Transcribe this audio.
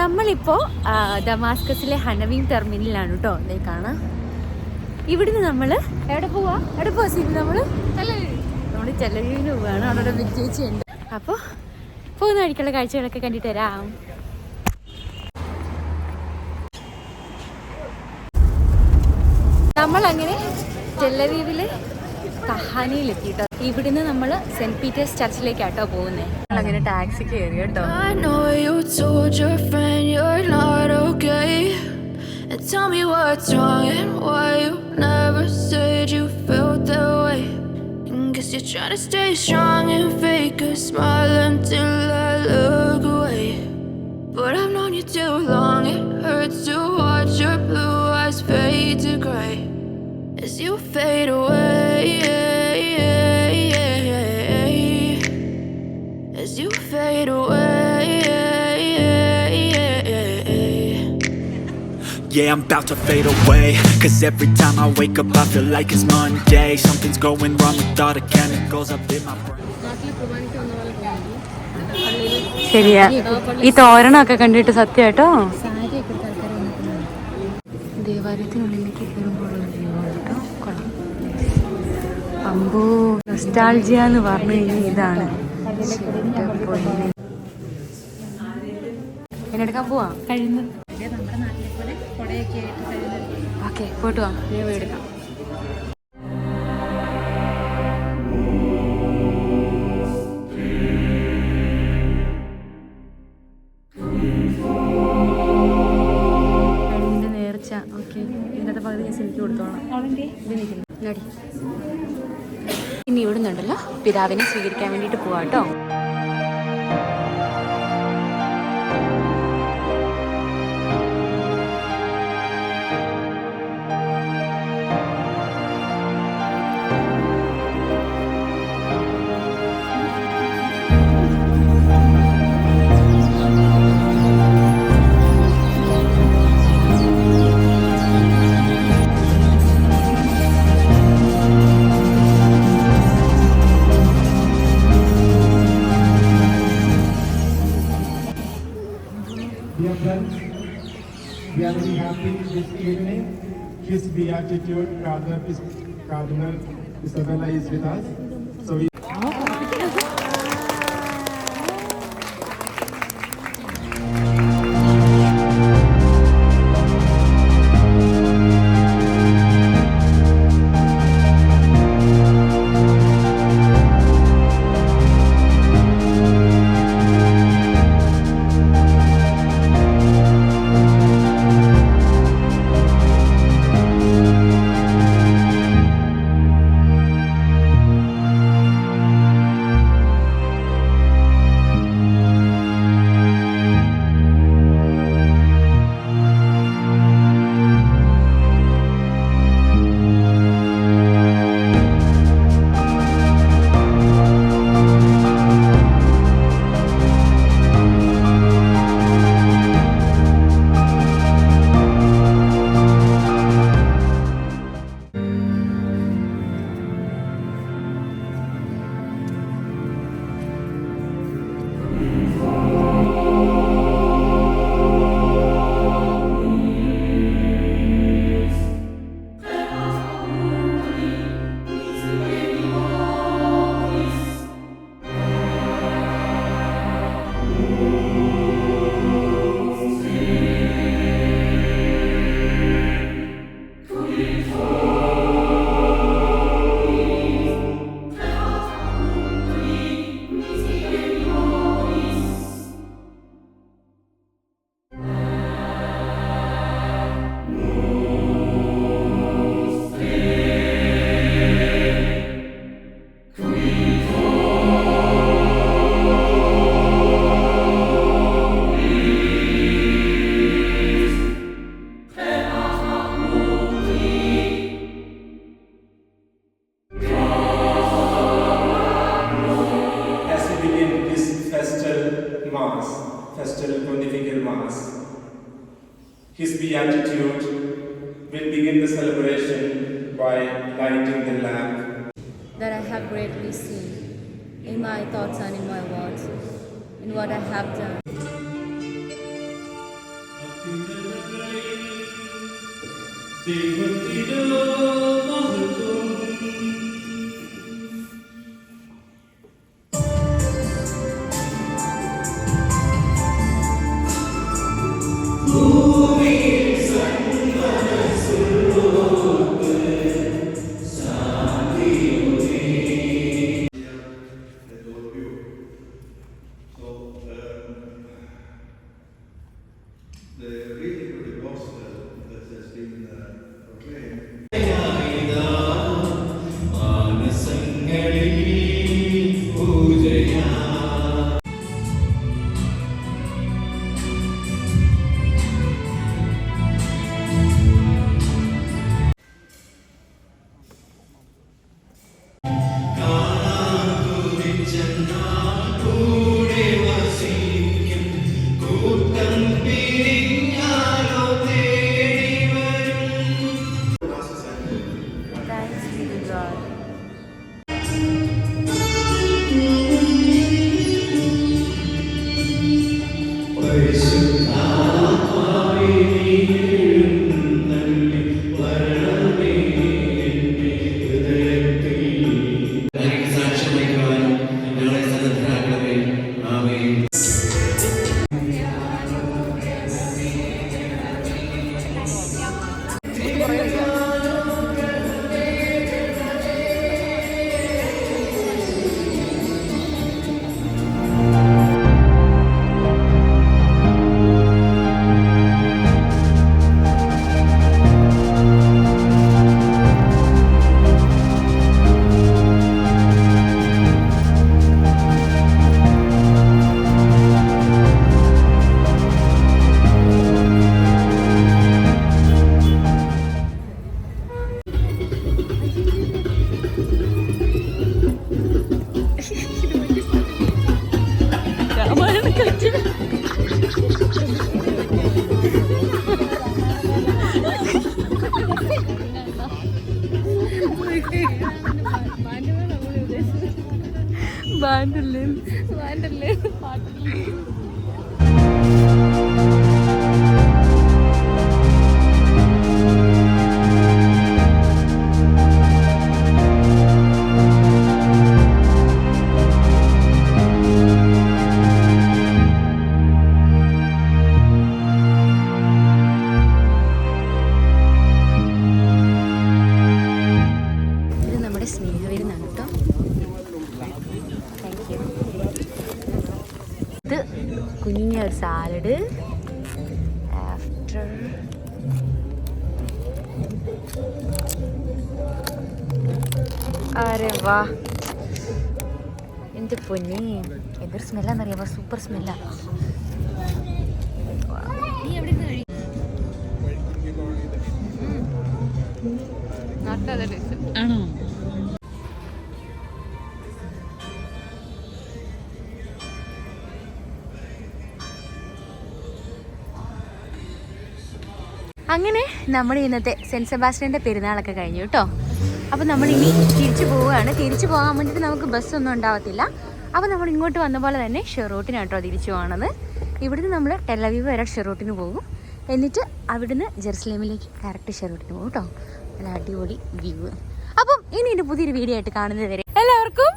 നമ്മളിപ്പോൾ ദമാസ്കസിലെ ഹനവീം ടെർമിനലാണ് കേട്ടോ കാണാം. ഇവിടുന്ന് നമ്മൾ എവിടെ പോവാ? എവിടെ പോവാ സീറ്റ് നമ്മൾ നമ്മൾ ചെലവീന് പോവാണ്. അവിടെ വിജയിച്ച് ഉണ്ട്. അപ്പോൾ പോകുന്ന വഴിക്കുള്ള കാഴ്ചകളൊക്കെ കണ്ടിട്ട് തരാം നമ്മൾ അങ്ങനെ കേട്ടോ ഇവിടുന്ന് നമ്മൾ സെന്റ് പീറ്റേഴ്സ് ചർച്ചിലേക്കാട്ടോ പോകുന്നത് അങ്ങനെ ടാക്സി കയറി കേട്ടോ I know you told your friend you're not okay. And tell me what's wrong and why you never said you felt that way. Guess you're trying to stay strong and fake a smile until I look away. But I've known you too long, it hurts to watch your blue eyes fade to gray as you fade away. Yeah, I'm about to fade away Cause every time I wake up I feel like it's Monday Something's going wrong with all the chemicals up in my brain ശരിയാ ഈ തോരണമൊക്കെ കണ്ടിട്ട് സത്യം കേട്ടോ ദേവാലയത്തിനുള്ളിലേക്ക് കയറുമ്പോഴുള്ള കേട്ടോ കൊള്ളാം അമ്പോ nostalgia എന്ന് പറഞ്ഞു കഴിഞ്ഞാൽ ഇതാണ് എന്നെടുക്കാൻ പോവാ കഴിഞ്ഞു ഓക്കെ പോയിട്ട് വാ. ഞാൻ എടുക്കാം. ഇന്നത്തെ പകുതി ഞാൻ കൊടുത്തോളാം. ഇനി ഇവിടുന്നുണ്ടല്ലോ പിതാവിനെ സ്വീകരിക്കാൻ വേണ്ടിയിട്ട് പോവാം evening. His Beatitude, Cardinal, Cardinal Isabella is with us. celebration by lighting the lamp. That I have greatly seen in my thoughts and in my words, in what I have done. today. Jesus, ബാൻഡല്ലേ ബാൻഡല്ലേ ഇത് ഇത് കുഞ്ഞ ഒരു salad after. അരെ വാ. എന്റെ പൊന്നി? എന്തൊരു സ്മെല്ലാന്നറിയാമോ super സ്മെല്ലാ അങ്ങനെ നമ്മുടെ ഇന്നത്തെ സെന്റ് സെബാസ്റ്റ്യന്റെ പെരുന്നാളൊക്കെ കഴിഞ്ഞു കേട്ടോ അപ്പോൾ നമ്മളിനി തിരിച്ചു പോവുകയാണ്. തിരിച്ചു പോകാൻ വേണ്ടിയിട്ട് നമുക്ക് ബസ്സൊന്നും ഉണ്ടാവത്തില്ല. അപ്പോൾ നമ്മൾ ഇങ്ങോട്ട് വന്ന പോലെ തന്നെ ഷെറോട്ടിനാട്ടോ തിരിച്ചു പോകണത് ഇവിടുന്ന് നമ്മൾ ടെലവീവ് വരെ ഷെറോട്ടിന് പോകും. എന്നിട്ട് അവിടുന്ന് ജെറുസലേമിലേക്ക് കറക്റ്റ് ഷെറോട്ടിന് പോകും കേട്ടോ നല്ല അടിപൊളി വ്യൂ അപ്പം ഇനി എന്റെ പുതിയൊരു വീഡിയോ ആയിട്ട് കാണുന്നത് വരെ എല്ലാവർക്കും